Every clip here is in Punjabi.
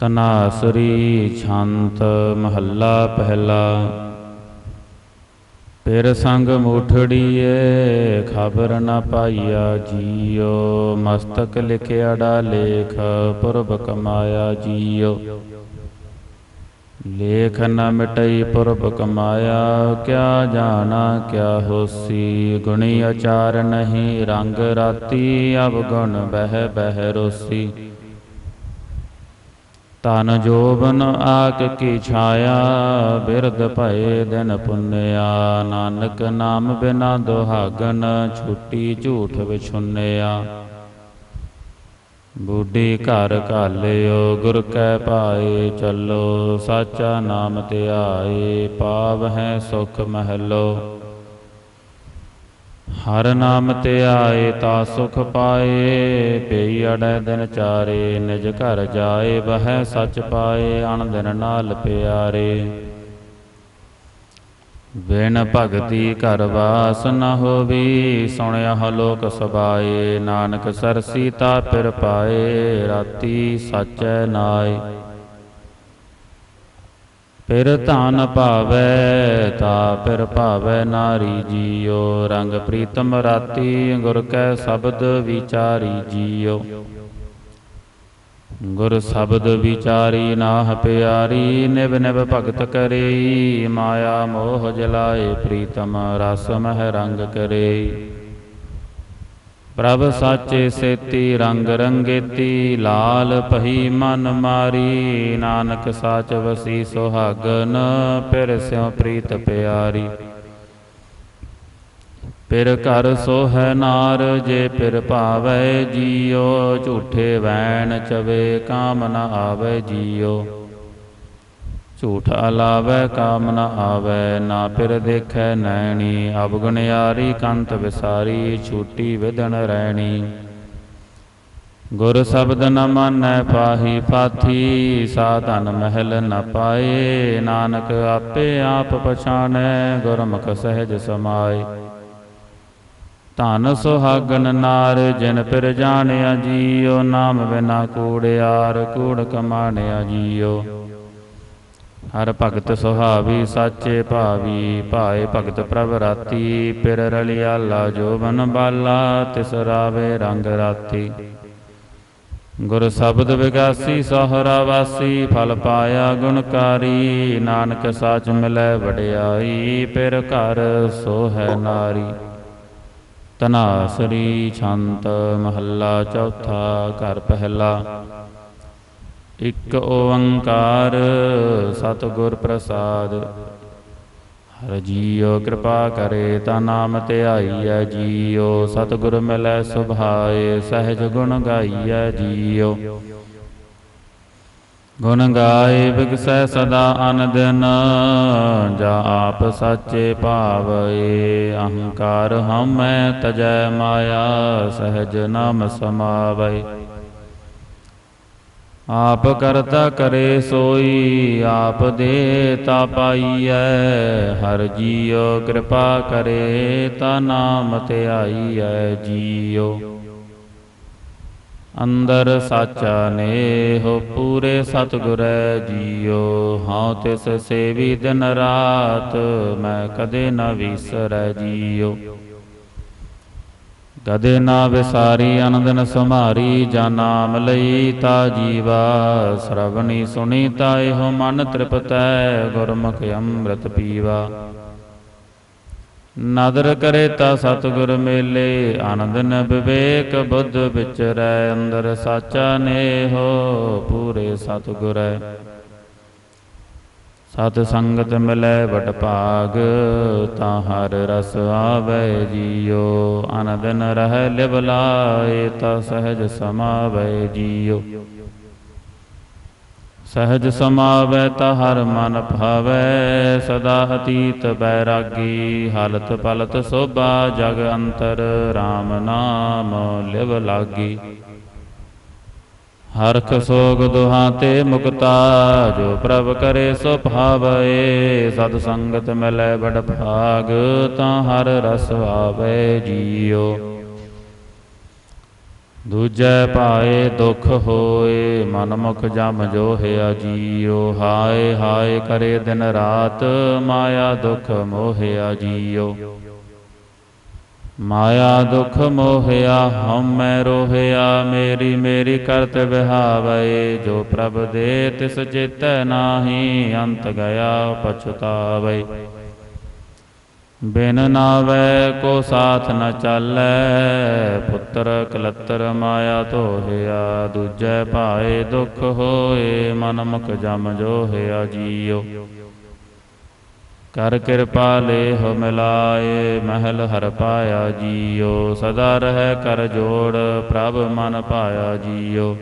ਤਨਾਸਰੀ ਛੰਤ ਮਹੱਲਾ ਪਹਿਲਾ। ਪਿਰ ਸੰਗ ਮੂਠੜੀਏ, ਖਬਰ ਨਾ ਪਾਈਆ ਜੀਓ। ਮਸਤਕ ਲਿਖਿਆੜਾ ਲੇਖ ਪੁਰਬ ਕਮਾਇਆ ਜੀਓ। ਲੇਖ ਨ ਮਿਟਈ, ਪੁਰਬ ਕਮਾਇਆ, ਕਿਆ ਜਾਣਾ, ਕਿਆ ਹੋਸੀ। ਗੁਣੀ ਅਚਾਰ ਨਹੀਂ, ਰੰਗ ਰਾਤੀ, ਅਵਗੁਣ ਬਹਿ ਬਹਿ ਰੋਸੀ। ਤਨ ਜੋਬਨ ਆਕ ਕੀ ਛਾਇਆ, ਬਿਰਧ ਭਏ ਦਿਨ ਪੁੰਨਿਆ। ਨਾਨਕ ਨਾਮ ਬਿਨਾ ਦੁਹਾਗਨ, ਛੁੱਟੀ ਝੂਠ ਵਿਛੁੰਨਿਆ। ਬੁੱਢੀ ਘਰ ਘਾਲਿਓ, ਗੁਰ ਕੈ ਪਾਏ ਚੱਲੋ, ਸਾਚਾ ਨਾਮ ਧਿਆਏ, ਪਾਵ ਹੈ ਸੁਖ ਮਹਿਲੋ। ਹਰ ਨਾਮ ਤੇ ਆਏ ਤਾ ਸੁਖ ਪਾਏ, ਪਈ ਅੜੈ ਦਿਨ ਚਾਰੇ, ਨਿਜ ਘਰ ਜਾਏ ਬਹਿ ਸੱਚ ਪਾਏ, ਅਣ ਦਿਨ ਨਾਲ ਪਿਆਰੇ। ਬਿਨ ਭਗਤੀ ਘਰ ਵਾਸ ਨ ਹੋਵੀ, ਸੁਣਿਆ ਹਲੋਕ ਸਬਾਏ, ਨਾਨਕ ਸਰਸੀ ਤਾ ਪਿਰ ਪਾਏ, ਰਾਤੀ ਸਾਚੈ ਨਾਏ। ਫਿਰ ਧਨ ਭਾਵੈ, ਤਾ ਫਿਰ ਭਾਵੈ ਨਾਰੀ ਜੀਓ। ਰੰਗ ਪ੍ਰੀਤਮ ਰਾਤੀ ਗੁਰ ਕੈ ਸ਼ਬਦ ਵਿਚਾਰੀ ਜੀਓ। ਗੁਰ ਸ਼ਬਦ ਵਿਚਾਰੀ ਨਾਹ ਪਿਆਰੀ ਨਿਬ ਨਿਬ ਭਗਤ ਕਰੇਈ। ਮਾਇਆ ਮੋਹ ਜਲਾਏ, ਪ੍ਰੀਤਮ ਰਸ ਮਹਿ ਰੰਗ ਕਰੇਈ। ਪ੍ਰਭ ਸਾਚੇ ਸੇਤੀ ਰੰਗ ਰੰਗੇਤੀ, ਲਾਲ ਪਹੀ ਮਨ ਮਾਰੀ। ਨਾਨਕ ਸਾਚ ਵਸੀ ਸੁਹਾਗਨ ਪਿਰ ਸਿਉ ਪ੍ਰੀਤ ਪਿਆਰੀ। ਪਿਰ ਘਰ ਸੋਹੈ ਨਾਰ, ਜੇ ਪਿਰ ਭਾਵੈ ਜੀਓ, ਝੂਠੇ ਵੈਣ ਚਵੇ ਕਾਮ ਨ ਆਵੈ ਜੀਓ। ਝੂਠ ਅਲਾਵੈ, ਕਾਮ ਨ ਆਵੈ, ਨਾ ਪਿਰ ਦੇਖੈ ਨੈਣੀ। ਅਵਗੁਣਿਆਰੀ ਕੰਤ ਵਿਸਾਰੀ, ਛੂਟੀ ਵਿਦਨ ਰਹਿਣੀ ਗੁਰ ਸ਼ਬਦ ਨ ਮਾਨੈ ਪਾਹੀ ਪਾਥੀ, ਸਾਧਨ ਮਹਿਲ ਨ ਪਾਏ। ਨਾਨਕ ਆਪੇ ਆਪ ਪਛਾਣੈ ਗੁਰਮੁਖ ਸਹਿਜ ਸਮਾਏ। ਧਨ ਸੁਹਾਗਨ ਨਾਰ, ਜਿਨ ਪਿਰ ਜਾਣਿਆ ਜੀਓ ਨਾਮ ਬਿਨਾ ਕੂੜਿਆਰ ਕੂੜ ਕਮਾਣਿਆ ਜੀਓ ਹਰ ਭਗਤ ਸੁਹਾਵੀ, ਸਾਚੇ ਭਾਵੀ, ਭਾਏ ਭਗਤ ਪ੍ਰਭ ਰਾਤੀ। ਪਿਰ ਰਲਿਆਲਾ ਜੋਬਨ ਬਾਲਾ ਤਿਸ ਰਾਵੇ ਰੰਗ ਰਾਤੀ। ਗੁਰ ਸ਼ਬਦ ਵਿਗਾਸੀ, ਸਹਰਾ ਵਾਸੀ, ਫਲ ਪਾਇਆ ਗੁਣਕਾਰੀ। ਨਾਨਕ ਸਾਚ ਮਿਲੈ ਵਡਿਆਈ ਪਿਰ ਘਰ ਸੋਹੈ ਨਾਰੀ। ਤਨਾਸਰੀ ਛੰਤ ਮਹੱਲਾ ਚੌਥਾ ਘਰ ਪਹਿਲਾ। ਇਕ ਓੰਕਾਰ ਸਤਿਗੁਰ ਪ੍ਰਸਾਦ। ਹਰ ਜੀਓ ਕਿਰਪਾ ਕਰੇ, ਤਾ ਨਾਮ ਧਿਆਈਐ ਜੀਓ ਸਤਿਗੁਰ ਮਿਲੈ ਸੁਭਾਏ, ਸਹਿਜ ਗੁਣ ਗਾਈਐ ਜੀਓ ਗੁਣ ਗਾਏ ਬਿਗਸੈ ਸਦਾ ਅਨੰਦਨ, ਜਾ ਆਪ ਸਾਚੇ ਭਾਵਏ। ਅਹੰਕਾਰ ਹਮੈ ਤਜੈ ਮਾਇਆ, ਸਹਿਜ ਨਾਮ ਸਮਾਵੈ। ਆਪ ਕਰਤਾ ਕਰੇ ਸੋਈ, ਆਪ ਦੇ ਤਾ ਪਾਈਐ। ਹਰ ਜੀਉ ਕਿਰਪਾ ਕਰੇ ਤਾ ਨਾਮ ਤੇ ਧਿਆਈਐ ਜੀਉ। ਅੰਦਰ ਸਾਚਾ ਹੋ ਪੂਰੇ ਸਤਿਗੁਰੈ ਜੀਉ। ਹਉ ਤਿਸ ਸੇਵੀ ਦਿਨ ਰਾਤ, ਮੈਂ ਕਦੇ ਨ ਵਿਸਰੈ ਜੀਉ। ਕਦੇ ਨਾ ਵਿਸਾਰੀ, ਅਨੰਦਨ ਸੁਮਾਰੀ ਜਾ ਨਾਮ ਲਈ ਤਾ ਜੀਵਾ। ਸਰਵਣੀ ਸੁਣੀ ਤਾ ਇਹੋ ਮਨ ਤ੍ਰਿਪਤੈ, ਗੁਰਮੁਖ ਅੰਮ੍ਰਿਤ ਪੀਵਾ। ਨਦਰ ਕਰੇ ਤਾ ਸਤਿਗੁਰ ਮੇਲੇ ਆਨੰਦਨ ਵਿਵੇਕ ਬੁੱਧ ਵਿਚਰੈ, ਅੰਦਰ ਸਾਚਾ ਨੇਹੋ, ਪੂਰੇ ਸਤਿਗੁਰੈ। ਸਤ ਸੰਗਤ ਮਿਲੈ ਵਟ ਭਾਗ, ਤਾਂ ਹਰ ਰਸ ਆਵੈ ਜੀਓ। ਆਨੰਦ ਰਹਿ ਲਿਵ ਲਾਏ, ਤਾ ਸਹਿਜ ਸਮਾਵੈ ਜੀਓ। ਸਹਿਜ ਸਮਾਵੈ, ਤਾ ਹਰ ਮਨ ਭਾਵੈ। ਸਦਾ ਅਤੀਤ ਬੈਰਾਗੀ, ਹਾਲਤ ਪਲਤ ਸੋਭਾ, ਜਗ ਅੰਤਰ RAM ਨਾਮ ਲਿਵ ਲਾਗੀ। ਹਰਖ ਸੋਗ ਦੁਹਾਂ ਤੇ ਮੁਕਤਾ, ਜੋ ਪ੍ਰਭ ਕਰੇ ਸੋ ਭਾਵਏ ਸਤ ਸੰਗਤ ਮਿਲੈ ਬੜ ਭਾਗ, ਤਾਂ ਹਰ ਰਸ ਆਵੇ ਜੀਓ ਦੂਜੈ ਪਾਏ ਦੁਖ ਹੋਏ ਮਨ ਮੁਖ ਜਮ ਜੋ ਹਿਆ ਜੀਉ। ਹਾਏ ਹਾਏ ਕਰੇ ਦਿਨ ਰਾਤ, ਮਾਇਆ ਦੁਖ ਮੋਹਿਆ ਜੀਉ। ਮਾਇਆ ਦੁਖ ਮੋਹਿਆ ਹਮ ਮੈਂ ਰੋਹਿਆ, ਮੇਰੀ ਮੇਰੀ ਕਰਤ ਵਿਹਾਵੇ ਜੋ ਪ੍ਰਭ ਦੇ ਤਿਸ ਚੇਤੈ ਨਾਹੀ, ਅੰਤ ਗਿਆ ਪਛਤਾਵੇ। ਬਿਨ ਨਾਵੇ ਕੋ ਸਾਥ ਨ ਚਾਲੈ, ਪੁੱਤਰ ਕਲਤਰ ਮਾਇਆ ਧੋਹਿਆ, ਦੂਜੈ ਭਾਏ ਦੁਖ ਹੋਏ, ਮਨ ਮੁਖ ਜਮ ਜੋ ਹਿਆ ਜੀਉ ਕਰ ਕਿਰਪਾ ਲੇ ਹੋ ਮਿਲਾਏ, ਮਹਿਲ ਹਰ ਪਾਇਆ ਜੀਓ, ਸਦਾ ਰਹਿ ਕਰ ਜੋੜ, ਪ੍ਰਭ ਮਨ ਪਾਇਆ ਜੀਓ।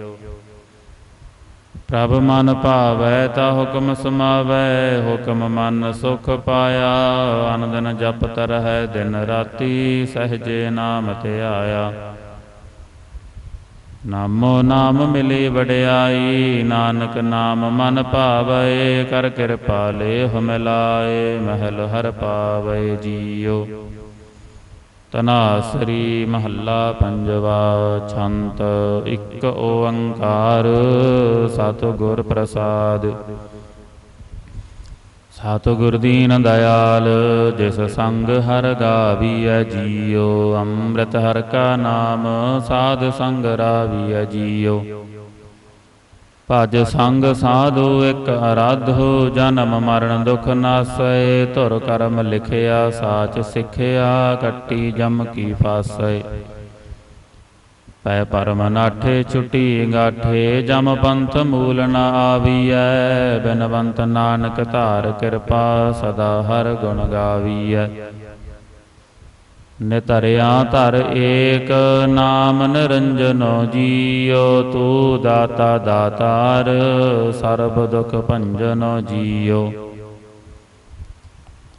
ਪ੍ਰਭ ਮਨ ਭਾਵੈ, ਤਾ ਹੁਕਮ ਸਮਾਵੈ, ਹੁਕਮ ਮਨ ਸੁਖ ਪਾਇਆ, ਅਨੰਦਨ ਜਪਤ ਰਹਿ ਦਿਨ ਰਾਤੀ, ਸਹਜੇ ਨਾਮ ਤੇ ਆਇਆ। ਨਾਮੋ ਨਾਮ ਮਿਲੀ ਵਡਿਆਈ, ਨਾਨਕ ਨਾਮ ਮਨ ਭਾਵੈ, ਕਰ ਕਿਰਪਾ ਲੇਹ ਮਿਲਾਏ, ਮਹਿਲ ਹਰ ਪਾਵੈ ਜੀਉ। ਤਨਾਸਰੀ ਮਹੱਲਾ ਪੰਜਵਾ, ਛੰਤ ਇੱਕ ਓੰਕਾਰ, ਸਤਿਗੁਰ ਪ੍ਰਸਾਦ। ਸਤਿਗੁਰ ਦੀਨ ਦਇਆਲ, ਜਿਸ ਸੰਗ ਹਰ ਗਾਵੀਐ ਜੀਉ ਅੰਮ੍ਰਿਤ ਹਰ ਕਾ ਨਾਮ, ਸਾਧ ਸੰਗ ਰਾਵੀਐ ਜੀਉ ਭਜ ਸੰਗ ਸਾਧੂ ਇਕ ਅਰਾਧੋ ਜਨਮ ਮਰਨ ਦੁਖ ਨਾਸੈ, ਧੁਰ ਕਰਮ ਲਿਖਿਆ, ਸਾਚ ਸਿੱਖਿਆ, ਕੱਟੀ ਜਮ ਕੀ ਫਾਸੈ। ਪੈ ਪਰਮ ਨਾਠੇ ਛੁਟੀ ਗਾਠੇ, ਜਮ ਪੰਥ ਮੂਲ ਨ ਆਵੀਐ, ਬਿਨਵੰਤ ਨਾਨਕ ਧਾਰ ਕਿਰਪਾ ਸਦਾ ਹਰ ਗੁਣ ਗਾਵੀਐ। ਨਿਤਰਿਆ ਧਰ ਏਕ, ਨਾਮ ਨਿਰੰਜਨੋ ਜੀਉ, ਤੂ ਦਾਤਾ ਦਾਤਾਰ, ਸਰਬ ਦੁਖ ਭੰਜਨੋ ਜੀਉ।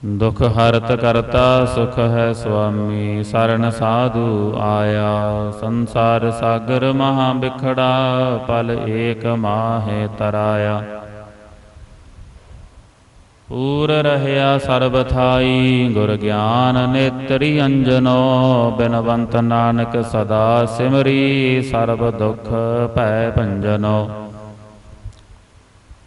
ਦੁਖ ਹਰਤ ਕਰਤਾ ਸੁਖ ਹੈ ਸੁਆਮੀ ਸਰਣ ਸਾਧੂ ਆਇਆ। ਸੰਸਾਰ ਸਾਗਰ ਮਹਾ ਬਿਖੜਾ, ਪਲ ਏਕ ਮਾਹੇ ਤਰਾਇਆ। ਪੂਰ ਰਹਿਆ ਸਰਬ ਥਾਈ, ਗੁਰ ਗਿਆਨ ਨੇਤਰੀ ਅੰਜਨੋ, ਬਿਨਵੰਤ ਨਾਨਕ ਸਦਾ ਸਿਮਰੀ, ਸਰਬ ਦੁਖ ਭੈ ਭੰਜਨੋ।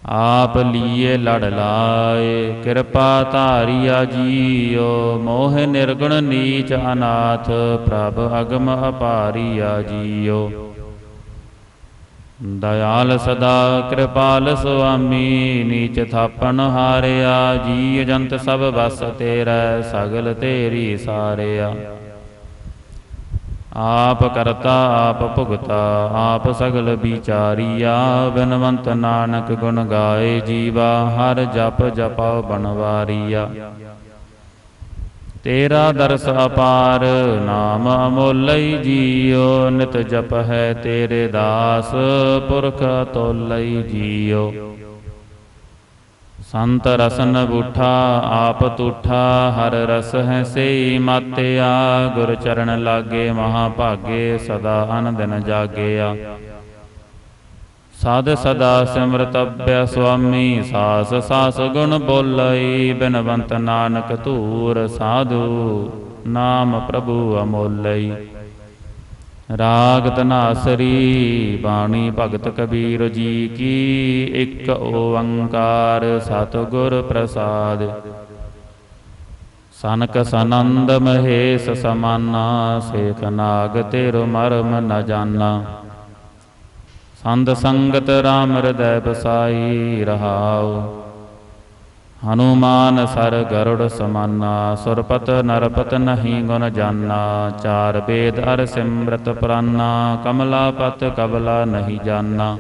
ਆਪ ਲੀਏ ਲੜ ਲਾਏ, ਕਿਰਪਾ ਧਾਰਿਆ ਜੀਓ, ਮੋਹ ਨਿਰਗੁਣ ਨੀਚ ਅਨਾਥ, ਪ੍ਰਭ ਅਗਮ ਅਪਾਰਿਆ ਜੀਓ। ਦਇਆਲ ਸਦਾ ਕਿਰਪਾਲ ਸੁਆਮੀ, ਨੀਚ ਥਾਪਣ ਹਾਰਿਆ ਜੀ ਜੰਤ ਸਭ ਵਸ ਤੇਰਾ, ਸਗਲ ਤੇਰੀ ਸਾਰਿਆ। ਆਪ ਕਰਤਾ, ਆਪ ਭੁਗਤਾ, ਆਪ ਸਗਲ ਵਿਚਾਰੀਆ। ਬਨਵੰਤ ਨਾਨਕ ਗੁਣ ਗਾਏ ਜੀਵਾ, ਹਰ ਜਪ ਜਪਾਉ ਬਨਵਾਰੀਆ ਤੇਰਾ ਦਰਸ ਅਪਾਰ, ਨਾਮ ਅਮੋਲਈ ਜੀਉ ਨਿਤ ਜਪ ਹੈ ਤੇਰੇ ਦਾਸ, ਪੁਰਖ ਤੋਲਈ ਜੀਉ ਸੰਤ ਰਸਨ ਬੂਠਾ, ਆਪ ਤੂਠਾ, ਹਰ ਰਸ ਹੈ ਸਈ ਮਾਤਿਆ। ਗੁਰ ਚਰਨ ਲਾਗੇ ਮਹਾ ਭਾਗੇ ਸਦਾ ਅਨ ਦਿਨ ਜਾਗਿਆ। ਸਾਧ ਸਦਾ ਸਿਮਰਤਭ්य ਸੁਆਮੀ, ਸਾਸ ਸਾਸ ਗੁਣ ਬੋਲਈ, ਬਿਨਵੰਤ ਨਾਨਕ ਧੂਰ ਸਾਧੂ, ਨਾਮ ਪ੍ਰਭੂ ਅਮੋਲਈ। ਰਾਗ ਤਨਾਸਰੀ, ਬਾਣੀ ਭਗਤ ਕਬੀਰ ਜੀ ਕੀ ਇੱਕ ਓੰਕਾਰ ਸਤਿਗੁਰ ਪ੍ਰਸਾਦ। ਸਨਕ ਸਨੰਦ ਮਹੇਸ਼ ਸਮਾਨਾ, ਸੇਖ ਨਾਗ ਤੇਰੋ ਮਰਮ ਨ ਜਾਣਾ ਸੰਤ ਸੰਗਤ RAM ਹਿਰਦੈ ਬਸਾਈ ਰਹਾਉ। ਹਨੂਮਾਨ ਸਰ ਗਰੁੜ ਸਮਾਨਾ, ਸੁਰਪਤ ਨਰਪਤ ਨਹੀਂ ਗੁਣ ਜਾਨਾ, ਚਾਰ ਵੇਦ ਅਰ ਸਿਮਰਤ ਪ੍ਰਾਨਾ ਕਮਲਾ ਪਤ ਕਬਲਾ ਨਹੀਂ ਜਾਨਾ।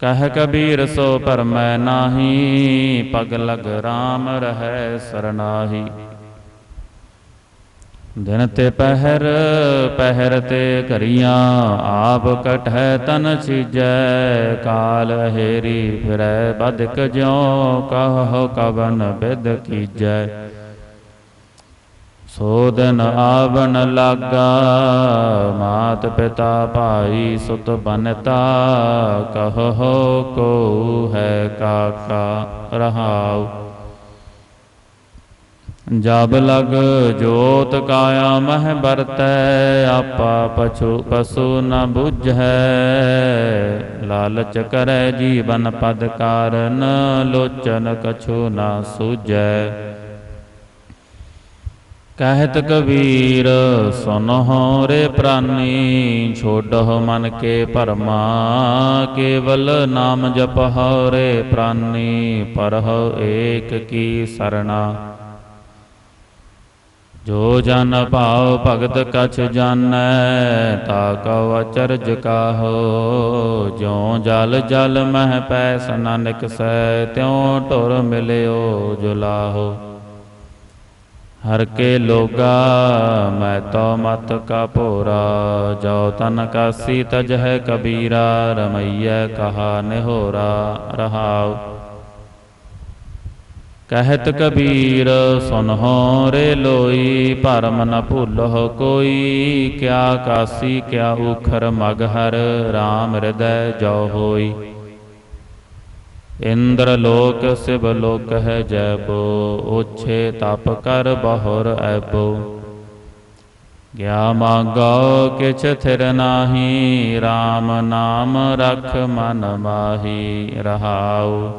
ਕਹਿ ਕਬੀਰ ਸੋ ਪਰਮੈ ਨਾਹੀ, ਪਗ ਲਗ RAM ਰਹਿ ਸਰਨਾਹੀ। ਦਿਨ ਤੇ ਪਹਿਰ ਪਹਿਰ ਤੇ ਘਰੀਆਂ, ਆਪ ਕਟਹਿ ਤਨ ਛੀਜੈ ਕਾਲ ਹੇਰੀ ਫਿਰੈ, ਬਦਕ ਜਿਉ, ਕਹੋ ਕਵਨ ਬਿਦ ਕੀਜੈ। ਸੋ ਦਿਨ ਆਵਣ ਲਾਗਾ, ਮਾਤ ਪਿਤਾ ਭਾਈ ਸੁਤ ਬਨਤਾ, ਕਹੋ ਕੋ ਹੈ ਕਾਕਾ ਰਹਾਉ। ਜਬ ਲਗ ਜੋਤ ਕਾਇਆ ਮਹਿ ਬਰਤੈ ਆਪਾ ਪਛੂ ਪਸੂ ਨ ਬੁਝੈ। ਲਾਲਚ ਕਰੈ ਜੀਵਨ ਪਦ ਕਾਰਨ, ਲੋਚਨ ਕਛੂ ਨ ਸੂਝੈ। ਕਹਿਤ ਕਬੀਰ, ਸੁਨਹੁ ਰੇ ਪ੍ਰਾਨੀ, ਛੋਡਹੁ ਮਨ ਕੇ ਭਰਮਾ। ਕੇਵਲ ਨਾਮ ਜਪਹੁ ਰੇ ਪ੍ਰਾਨੀ, ਪਰਹੁ ਏਕ ਕੀ ਸਰਣਾ। ਜੋ ਜਨ ਭਾਵ ਭਗਤ ਕਛ ਜਾਣੈ, ਤਾ ਕਉ ਅਚਰਜ ਕਾਹੋ। ਜਿਉ ਜਲ ਜਲ ਮਹਿ ਪੈਸ ਨ ਨਿਕਸੈ ਤਿਉ ਢੁਰ ਮਿਲਿਓ ਜੁਲਾਹੋ। ਹਰ ਕੇ ਲੋਗਾ, ਮੈਂ ਤੋ ਮਤ ਕਾ ਭੋਰਾ। ਜੋ ਤਨ ਕਾਸੀ ਤਜ ਹੈ ਕਬੀਰਾ, ਰਮਈਐ ਕਹਾ ਨਿਹੋਰਾ ਰਹਾਉ। ਕਹਿਤ ਕਬੀਰ ਸੁਨਹੁ ਰੇ ਲੋਈ ਭਰਮ ਨ ਭੁੱਲਹੁ ਕੋਈ। ਕਿਆ ਕਾਸੀ ਕਿਆ ਉਖਰ ਮਗ ਹਰ RAM ਹਿਰਦੈ ਜੋ ਹੋਈ। ਇੰਦਰ ਲੋਕ ਸਿਵ ਲੋਕ ਹੈ ਜੈਬੋ ਓਛੇ ਤਪ ਕਰ ਬਹੁਰ ਐਬੋ ਗਿਆ ਮਾਗੋ ਕਿਛ ਥਿਰ ਨਾਹੀ RAM ਨਾਮ ਰਖ ਮਨ ਮਾਹੀ ਰਹਾਉ।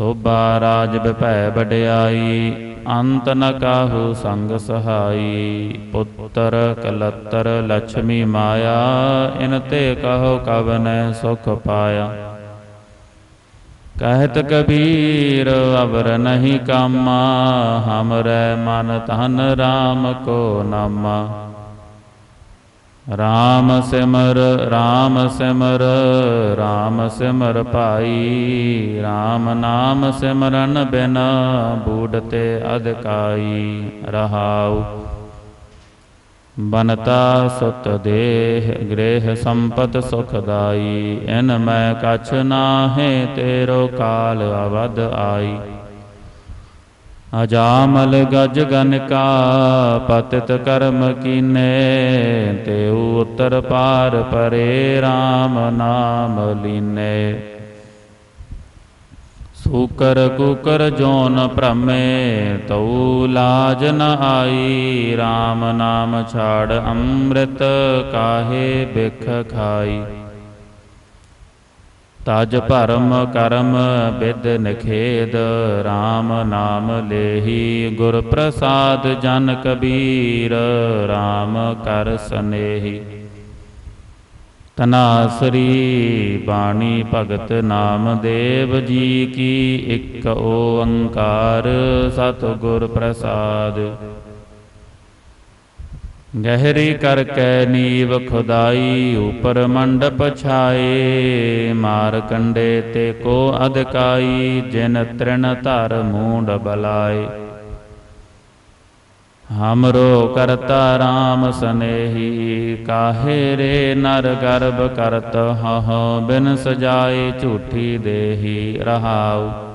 ਸੋਭਾ ਰਾਜ ਬਿਭੈ ਵਡਿਆਈ, ਅੰਤ ਨ ਕਾਹੂ ਸੰਗ ਸਹਾਈ। ਪੁੱਤਰ ਕਲਤਰ ਲక్ష్ਮੀ ਮਾਇਆ, ਇਨ ਤੇ ਕਹੋ ਕਬ ਕਵਨੈ ਸੁਖ ਪਾਇਆ। ਕਹਿਤ ਕਬੀਰ, ਅਵਰ ਨਹੀਂ ਕਾਮਾ, ਹਮਰੇ ਮਨ ਧਨ RAM ਕੋ ਨਾਮਾ। ਰਾਮ ਸਿਮਰ ਰਾਮ ਸਿਮਰ ਰਾਮ ਸਿਮਰ ਭਾਈ। ਰਾਮ ਨਾਮ ਸਿਮਰਨ ਬਿਨ ਬੂਡਤੇ ਅਧਕਾਈ ਰਹਾਉ। ਬਨਤਾ ਸੁਤ ਦੇਹ, ਗ੍ਰਹਿ ਸੰਪਤ ਸੁਖਦਾਈ ਇਨ ਮੈਂ ਕਛ ਨਾਹੇ, ਤੇਰੋ ਕਾਲ ਅਵਦ ਆਈ। ਅਜਾਮਲ ਗਜ ਗਨ ਕਾ, ਪਤਿਤ ਕਰਮ ਕੀਨੇ, ਤੇ ਉਤਰ ਪਾਰ ਪਰੇ RAM ਨਾਮ ਲੀਨੇ। ਸੂਕਰ ਕੁਕਰ ਜੋਨ ਭ੍ਰਮੇ, ਤਉ ਲਾਜ ਨ ਆਈ RAM ਨਾਮ ਛਾੜ ਅੰਮ੍ਰਿਤ ਕਾਹੇ ਬਿਖ ਖਾਈ। ਤਜ ਭਰਮ ਕਰਮ ਬਿਦ ਨਖੇਦ RAM ਨਾਮ ਲੇਹੀ ਗੁਰ ਪ੍ਰਸਾਦ ਜਨ ਕਬੀਰ RAM ਕਰ ਸਨੇਹੀ। ਤਨਾਸਰੀ ਬਾਣੀ ਭਗਤ ਨਾਮਦੇਵ ਜੀ ਕੀ ਇੱਕ ਓੰਕਾਰ ਸਤਿਗੁਰ ਪ੍ਰਸਾਦ। ਗਹਿਰੀ ਕਰ ਕੈ ਨੀਵ ਖੁਦਾਈ ਉਪਰ ਮੰਡਪ ਛਾਏ, ਮਾਰ ਕੰਡੇ ਤੇ ਕੋ ਅਧਕਾਈ, ਜਿਨ ਤ੍ਰਿਣ ਧਰ ਮੂੰਡ ਬਲਾਏ। ਹਮਰੋ ਕਰਤਾ RAM ਸਨੇਹੀ, ਕਾਹੇ ਰੇ ਨਰ ਗਰਭ ਕਰਤ ਹਹ ਬਿਨ ਸਜਾਏ ਝੂਠੀ ਦੇਹੀ ਰਹਾਉ।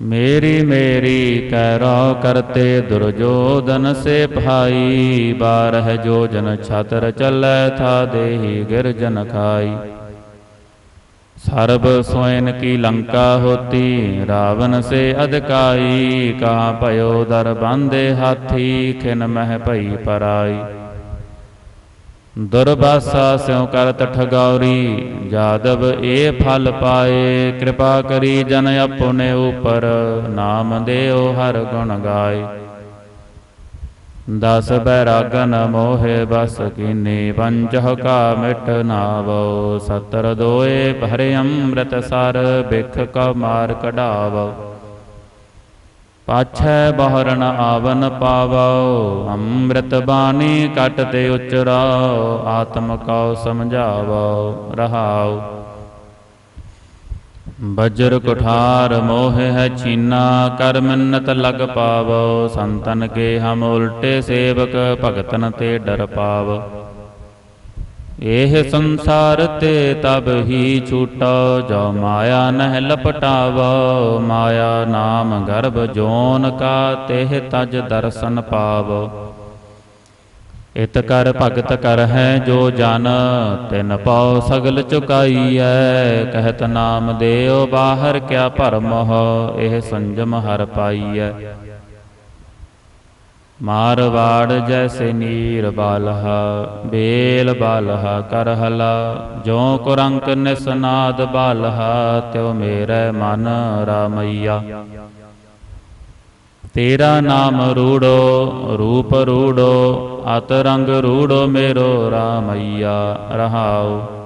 ਮੇਰੀ ਮੇਰੀ ਕਹਿਰੋ ਕਰਤੇ ਦੁਰਜੋਦਨ ਸੇ ਭਾਈ ਬਾਰਹ ਜੋਜਨ ਛਤਰ ਚੱਲੈ ਥਾ ਦੇਹੀ ਗਿਰਜਨ ਖਾਈ। ਸਰਬ ਸੋਇਨ ਕੀ ਲੰਕਾ ਹੋਤੀ ਰਾਵਨ ਸੇ ਅਧਕਾਈ ਕਹਾ ਭਇਓ ਦਰ ਬੰਦੇ ਹਾਥੀ, ਖਿਨ ਮਹਿ ਭਈ ਪਰਾਈ। ਦੁਰਬਾਸਾ ਸਿਉ ਕਰਤ ਠਗੌਰੀ, ਜਾਦਵ ਏ ਫਲ ਪਾਏ, ਕਿਰਪਾ ਕਰੀ ਜਨ ਆਪਣੇ ਉਪਰ, ਨਾਮ ਦੇਓ ਹਰ ਗੁਣ ਗਾਏ। ਦਸ ਬੈਰਾਗਨ ਮੋਹਿ ਬਸ ਕੀਨੀ ਪੰਚਹ ਹਕਾ ਮਿਟ ਨਾਵੋ, ਸਤਰ ਦੋਏ ਭਰੇ ਅੰਮ੍ਰਿਤ ਸਰ ਬਿਖ ਕਾ ਮਾਰ ਕਢਾਵੋ। ਪਾਛੈ ਬਹਰਨ ਆਵਨ ਪਾਵੋ, ਅੰਮ੍ਰਿਤ ਬਾਣੀ ਕਟ ਤੇ ਉਚਰਾਓ, ਆਤਮ ਕਉ ਸਮਝਾਵੋ, ਰਹਾਉ। ਬਜਰ ਕੁਠਾਰ ਮੋਹ ਹੈ ਚੀਨਾ ਕਰ ਮਿੰਨਤ ਲਗ ਪਾਵੋ, ਸੰਤਨ ਕੇ ਹਮ ਉਲਟੇ ਸੇਵਕ ਭਗਤਨ ਤੇ ਡਰ ਪਾਵ। ਇਹ ਸੰਸਾਰ ਤੇ ਤਬ ਹੀ ਛੂਟੋ, ਜੋ ਮਾਇਆ ਨਹਿ ਲਪਟਾਵੋ। ਮਾਇਆ ਨਾਮ ਗਰਭ ਜੋਨ ਕਾ, ਤੇਹ ਤਜ ਦਰਸ਼ਨ ਪਾਵੋ। ਇਤ ਕਰ ਭਗਤ ਕਰ ਹੈ ਜੋ ਜਨ, ਤਿਨ ਪਉ ਸਗਲ ਚੁਕਾਈਐ। ਕਹਿਤ ਨਾਮ ਦੇਉ, ਬਾਹਰ ਕਿਆ ਭਰਮ ਹੋ ਇਹ ਸੰਜਮ ਹਰ ਪਾਈਐ। ਮਾਰਵਾੜ ਜੈਸੇ ਨੀਰ ਬਾਲਹ, ਬੇਲ ਬਾਲਹ ਕਰਹਲਾ ਜੋ ਕੁਰੰਕ ਨਿਸਨਾਦ ਬਾਲਹ, ਤਿਉ ਮੇਰੇ ਮਨ ਰਾਮਈਆ। ਤੇਰਾ ਨਾਮ ਰੂੜੋ, ਰੂਪ ਰੂੜੋ ਅਤ ਰੰਗ ਰੂੜੋ ਮੇਰੋ ਰਾਮਈਆ, ਰਹਾਉ।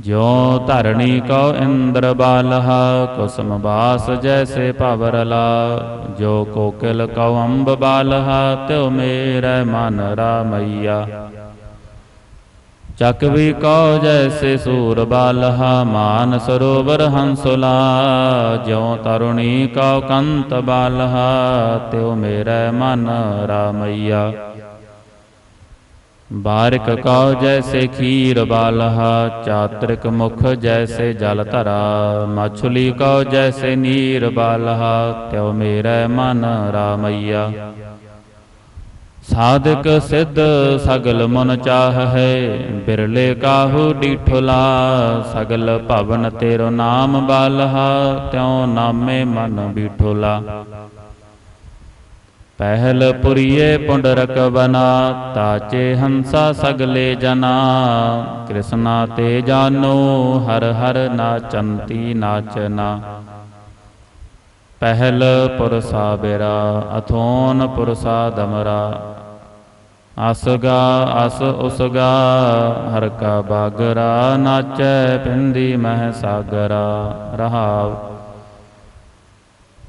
ਜਿਉ ਧਰਣੀ ਕਉ ਇੰਦਰ ਬਾਲਹਾ ਕੁਸਮ ਬਾਸ ਜੈਸੇ ਭਵਰਲਾ ਜੋ ਕੋਕਿਲ ਕਉ ਅੰਬ ਬਾਲਹਾ, ਤਿਉ ਮੇਰੇ ਮਨ ਰਾਮਈਆ। ਚਕਵੀ ਕਉ ਜੈਸੇ ਸੂਰ ਬਾਲਹਾ, ਮਾਨ ਸਰੋਵਰ ਹੰਸੁਲਾ, ਜਿਉ ਤਰੁਣੀ ਕਉ ਕੰਤ ਬਾਲਹਾ, ਤਿਉ ਮੇਰੇ ਮਨ ਰਾਮਈਆ। ਬਾਰਿਕ ਕਉ ਜੈਸੇ ਖੀਰ ਬਾਲਹਾ, ਚਾਤ੍ਰਿਕ ਮੁਖ ਜੈਸੇ ਜਲ ਧਰਾ, ਮਛਲੀ ਕਉ ਜੈਸੇ ਨੀਰ ਬਾਲਹਾ, ਤਿਉ ਮੇਰੇ ਮਨ ਰਾਮਈਆ। ਸਾਧਕ ਸਿੱਧ ਸਗਲ ਮਨ ਚਾਹ ਹੈ ਬਿਰਲੇ ਕਾਹੂ ਡੀਠੁਲਾ, ਸਗਲ ਭਵਨ ਤੇਰੋ ਨਾਮ ਬਾਲਹਾ, ਤਿਉ ਨਾਮੇ ਮਨ ਬੀਠੁਲਾ। ਪਹਿਲ ਪੁਰੀਏ ਪੁੰਡਰਕ ਬਨਾ ਤਾਚੇ ਹੰਸਾ ਸਗਲੇ ਜਨਾ। ਕ੍ਰਿਸ਼ਨਾ ਤੇ ਜਾਨੋ, ਹਰ ਹਰ ਨਾਚੰਤੀ ਨਾਚਨਾ। ਪਹਿਲ ਪੁਰਸਾ ਬੇਰਾ, ਅਥੋਨ ਪੁਰਸਾ ਦਮਰਾ। ਅਸਗਾ ਅਸ ਉਸਗਾ ਹਰ ਕਾ ਬਾਗਰਾ ਨਾਚੈ ਪਿੰਦੀ ਮਹ ਸਾਗਰਾ। ਰਹਾਵ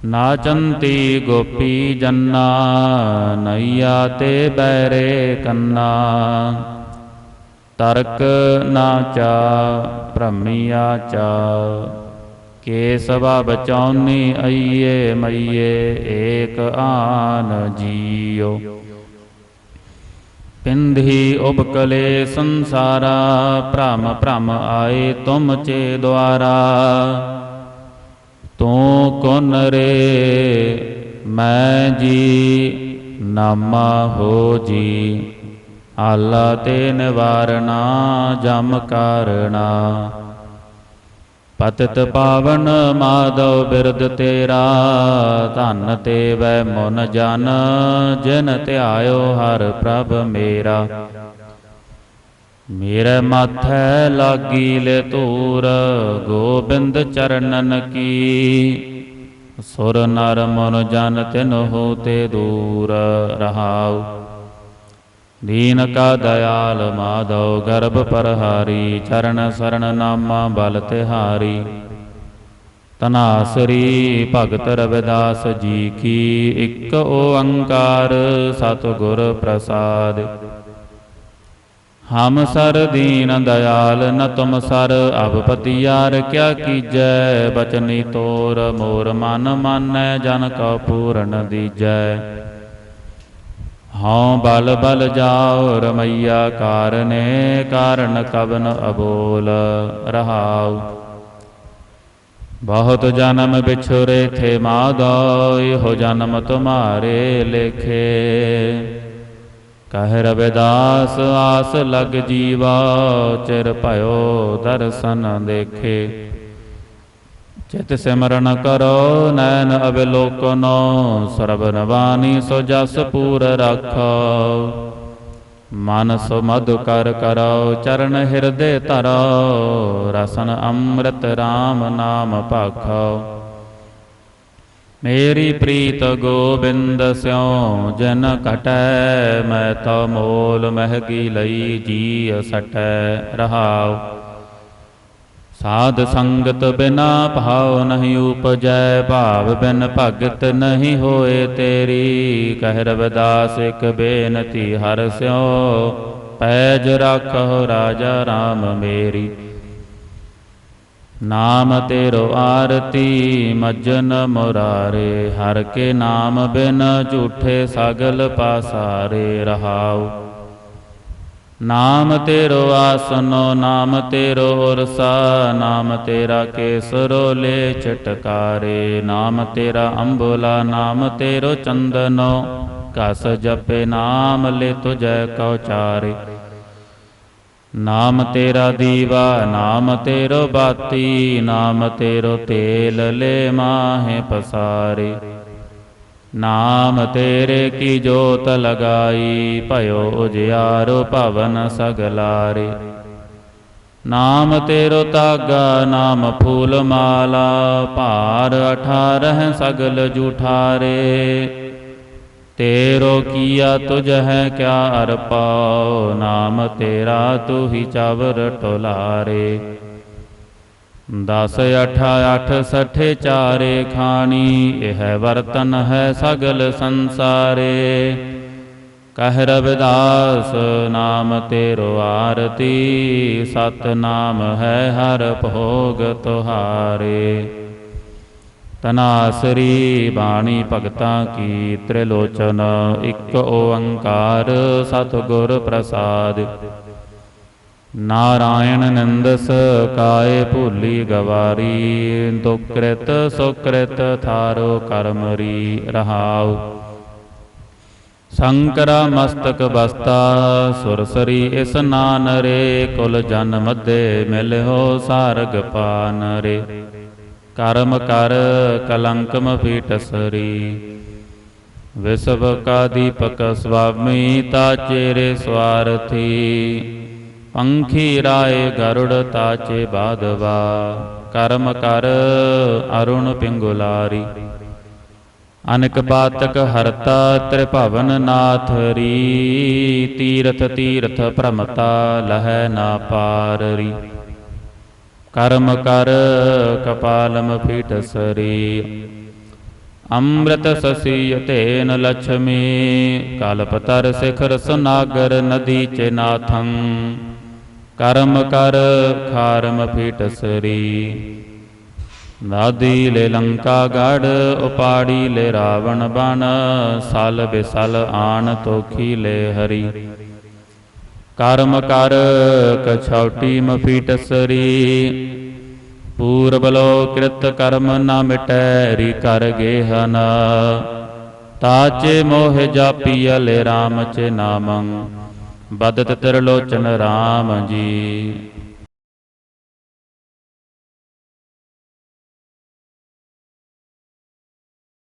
ਨਾਚੰਤੀ ਗੋਪੀ ਜੰਨਾ, ਨਈਆ ਤੇ ਬੈਰੇ ਕੰਨਾ। ਤਰਕ ਨਾਚਾ ਭ੍ਰਮੀਆ ਚਾ। ਕੇ ਬਚਾਉਨੀ ਅਈਏ ਮਈਏ, ਏਕ ਆਨ ਜੀਓ। ਪਿੰਧੀ ਉਬਕਲੇ ਸੰਸਾਰਾ, ਭ੍ਰਮ ਭ੍ਰਮ ਆਏ ਤੁਮ ਚੇ ਦੁਆਰਾ। ਤੂੰ ਕੁਨ ਰੇ? ਮੈਂ ਜੀ, ਨਾਮਾ ਹੋ ਜੀ। ਆਲਾ ਤੇ ਨਿਵਾਰਣਾ, ਜਮ ਕਾਰਣਾ। ਪਤਿਤ ਪਾਵਨ ਮਾਧਵ ਬਿਰਦ ਤੇਰਾ, ਧਨ ਤੇ ਵੈ ਮਨ ਜਨ। ਜਿਨ ਧਿਆਇਓ ਹਰ ਪ੍ਰਭ ਮੇਰਾ। ਮੇਰੇ ਮਾਥੈ ਲਾਗੀ ਲੈ ਧੂਰ, ਗੋਬਿੰਦ ਚਰਨਨ ਕੀ। ਸੁਰ ਨਰ ਮਨ ਜਨ ਤਿਨ ਹੋ ਤੇ ਦੂਰ, ਰਹਾਉ। ਦੀਨ ਕਾ ਦਇਆਲ ਮਾਧਵ, ਗਰਭ ਪਰਹਾਰੀ, ਚਰਨ ਸਰਣ ਨਾਮਾ ਬਲ ਤਿਹਾਰੀ। ਤਨਾਸਰੀ ਭਗਤ ਰਵਿਦਾਸ ਜੀ ਕੀ, ਇੱਕ ਓੰਕਾਰ ਸਤਿਗੁਰ ਪ੍ਰਸਾਦ। ਹਮ ਸਰ ਦੀਨ ਦਇਆਲ, ਨ ਤੁਮ ਸਰ, ਅਬ ਯਾਰ ਕਿਆ ਕੀਜੈ? ਬਚਨੀ ਤੋਰ, ਮੋਰ ਮਨ ਮਾਨੈ, ਜਨ ਕਉ ਪੂਰਨ ਦੀਜੈ। ਹਉ ਬਲ ਬਲ ਜਾਉ, ਰਮਈਆ ਕਾਰਨੇ, ਕਾਰਨ ਕਵਨ ਅਬੋਲ। ਰਹਾਉ। ਬਹੁਤ ਜਨਮ ਵਿਛੁਰੇ ਥੇ ਮਾਦੋ, ਇਹੋ ਜਨਮ ਤੁਮਾਰੇ ਲੇਖੇ। ਕਹਿ ਰਵਿਦਾਸ, ਆਸ ਲਗ ਜੀਵਾ, ਚਿਰ ਭਇਓ ਦਰਸ਼ਨ ਦੇਖੇ। ਚਿਤ ਸਿਮਰਨ ਕਰੋ, ਨੈਣ ਅਬਿਲੋਕਨੋ ਸਰਬਨ ਬਾਣੀ ਸੋ ਜਸ ਪੂਰ ਰੱਖੋ। ਮਨ ਸੁਮਧ ਕਰ ਕਰੋ, ਚਰਨ ਹਿਰਦੇ ਧਰੋ, ਰਸਨ ਅੰਮ੍ਰਿਤ RAM ਨਾਮ ਭਾਖੋ ਮੇਰੀ ਪ੍ਰੀਤ ਗੋਬਿੰਦ ਸਿਉ, ਜਨ ਕਟੈ ਮੈਂ ਤਾ ਮੋਲ ਮਹਿਗੀ ਲਈ ਜੀ ਸਟੈ ਰਹਾਉ। ਸਾਧ ਸੰਗਤ ਬਿਨਾ ਭਾਉ ਨਹੀਂ ਉਪਜੈ, ਭਾਵ ਬਿਨ ਭਗਤ ਨਹੀਂ ਹੋਏ ਤੇਰੀ। ਕਹਿ ਰਵਿਦਾਸ, ਇਕ ਬੇਨਤੀ ਹਰ ਸਿਉ, ਪੈਜ ਰੱਖੋ ਰਾਜਾ RAM ਮੇਰੀ। ਨਾਮ ਤੇਰੋ ਆਰਤੀ, ਮਜਨ ਮੁਰਾਰੇ, ਹਰ ਕੇ ਨਾਮ ਬਿਨ ਝੂਠੇ ਸਗਲ ਪਾਸਾਰੇ ਰਹਾਉ। ਨਾਮ ਤੇਰੋ ਆਸਨੋ, ਨਾਮ ਤੇਰੋ ਉਰਸਾ, ਨਾਮ ਤੇਰਾ ਕੇਸਰੋ ਲੈ ਚਟਕਾਰੇ ਨਾਮ ਤੇਰਾ ਅੰਬੋਲਾ, ਨਾਮ ਤੇਰੋ ਚੰਦਨੋ, ਕਸ ਜਪੇ ਨਾਮ ਲੈ ਤੁਜੈ ਕਉ ਚਾਰੇ। ਨਾਮ ਤੇਰਾ ਦੀਵਾ, ਨਾਮ ਤੇਰੋ ਬਾਤੀ, ਨਾਮ ਤੇਰੋ ਤੇਲ ਲੈ ਮਾਹੇ ਪਸਾਰੇ। ਨਾਮ ਤੇਰੇ ਕੀ ਜੋਤ ਲਗਾਈ, ਭਇਓ ਉਜਿਆਰੋ ਭਵਨ ਸਗਲਾਰੇ। ਨਾਮ ਤੇਰੋ ਤਾਗਾ ਨਾਮ ਫੂਲ ਮਾਲਾ, ਭਾਰ ਅਠਾਰਹ ਸਗਲ ਜੂਠਾਰੇ। ਤੇਰੋ ਕੀਆ ਤੁਝ ਹੈ ਕਿਆ ਅਰ ਪਾਉ ਨਾਮ ਤੇਰਾ ਤੂ ਹੀ ਚਾਵਰ ਟੋਲਾਰੇ। ਦਸ ਅਠ ਅਠ ਸਠੇ ਚਾਰੇ ਖਾਣੀ, ਇਹ ਵਰਤਨ ਹੈ ਸਗਲ ਸੰਸਾਰੇ। ਕਹਿ ਰਵਿਦਾਸ, ਨਾਮ ਤੇਰੋ ਆਰਤੀ ਸਤ ਨਾਮ ਹੈ ਹਰ ਭੋਗ ਤੁਹਾਰੇ। ਤਨਾਸਰੀ ਬਾਣੀ ਭਗਤਾਂ ਕੀ ਤ੍ਰਿਲੋਚਨ, ਇੱਕ ਓੰਕਾਰ ਸਤਿਗੁਰ ਪ੍ਰਸਾਦ। ਨਾਰਾਇਣ ਨੰਦਸ ਕਾਏ ਭੂਲੀ ਗਵਾਰੀ, ਦੁਕ੍ਰਿਤ ਸੁਕ੍ਰਿਤ ਥਾਰੋ ਕਰਮਰੀ ਰਹਾਉ। ਸ਼ੰਕਰਾ ਮਸਤਕ ਬਸਤਾ ਸੁਰਸਰੀ ਇਸ ਨਾਨ ਰੇ ਕੁਲ ਜਨ ਮਧੇ ਮਿਲਿਓ ਸਾਰਗ ਪਾਨ ਰੇ ਕਰਮ ਕਰ, ਕਲੰਕਮ ਪੀਟਸਰੀ ਵਿਸਵ ਕਾ ਦੀਪਕ ਸੁਆਮੀ ਤਾ ਚੇਰੇ ਸਵਾਰਥੀ। ਪੰਖੀ ਰਾਏ ਗਰੁੜ ਤਾਚੇ ਬਾਦਵਾ। ਕਰਮ ਕਰ, ਅਰੁਣ ਪਿੰਗੁਲਾਰੀ। ਅਨਕ ਬਾਤਕ ਹਰਤਾ, ਤ੍ਰਿਭਵਨ ਨਾਥ ਰੀ। ਤੀਰਥ ਤੀਰਥ ਭ੍ਰਮਤਾ, ਲਹੈ ਨਾ ਪਾਰਰੀ। ਕਰਮ ਕਰ, ਕਪਾਲਮ ਪੀਠ ਸਰੀ ਅੰਮ੍ਰਿਤ ਸਸੀ ਤੇਨ ਲక్ష్ਮੀ ਕਲਪਤਰ ਸਿਖਰ ਸੁਨਾਗਰ ਨਦੀ ਚ ਨਾਥੰ। ਕਰਮ ਕਰ, ਖਾਰਮ ਪੀਠ ਸਰੀ ਨਾਦੀ ਲੈ ਲੰਕਾ ਗੜ ਉਪਾੜੀ ਲੈ ਰਾਵਣ ਬਨ ਸਲ ਬਿਸਲ ਆਣ ਤੋਖੀ ਲੈ ਹਰੀ। ਕਰਮ ਕਰ ਕਛੌਟੀ ਮਫੀਟਸਰੀ ਪੂਰਬ ਲੋ ਕ੍ਰਿਤ ਕਰਮ ਨਾ ਮਿਟੈ, ਰੀ ਕਰ ਗੇਹਨ ਤਾਚੇ ਮੋਹ ਜਾਪੀਐ ਲੈ RAM ਚ ਨਾਮੰ, ਬਦਤ ਤਿਰਲੋਚਨ RAM ਜੀ।